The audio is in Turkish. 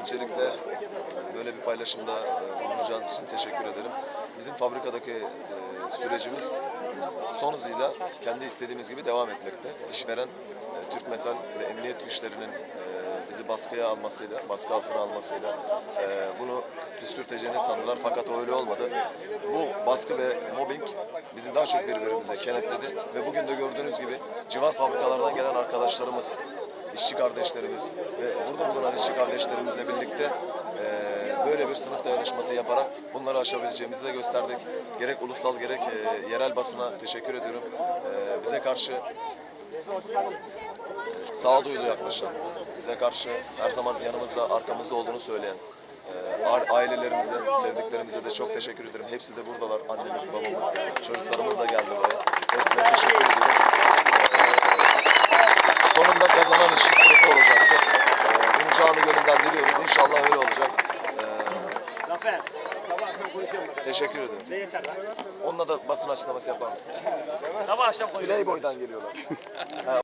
Öncelikle böyle bir paylaşımda e, bulunacağınız için teşekkür ederim. Bizim fabrikadaki e, sürecimiz son hızıyla kendi istediğimiz gibi devam etmekte. İşveren e, Türk Metal ve emniyet güçlerinin bizi baskıya almasıyla, baskı altına almasıyla bunu püskürteceğini sandılar fakat öyle olmadı. Bu baskı ve mobbing bizi daha çok birbirimize kenetledi ve bugün de gördüğünüz gibi civar fabrikalardan gelen arkadaşlarımız, işçi kardeşlerimiz ve burada bulunan işçi kardeşlerimizle birlikte e, böyle bir sınıf dayanışması yaparak bunları aşabileceğimizi de gösterdik. Gerek ulusal gerek e, yerel basına teşekkür ediyorum. E, bize karşı sağduyulu yaklaşan, bize karşı her zaman yanımızda, arkamızda olduğunu söyleyen e, ailelerimize, sevdiklerimize de çok teşekkür ederim. Hepsi de buradalar. Annemiz, babamız, çocuklarımız da geldi buraya. Hepsine teşekkür ediyorum. E, sonunda kazanan işçi sınıfı olacaktı. E, bunu canı diliyoruz. İnşallah öyle olacak. E, Zafer, sabah akşam konuşuyorum teşekkür ederim. Ne yeter lan? Onunla da basın açıklaması yapar mısın? Sabah akşam konuşuyorum. Playboy'dan geliyorlar.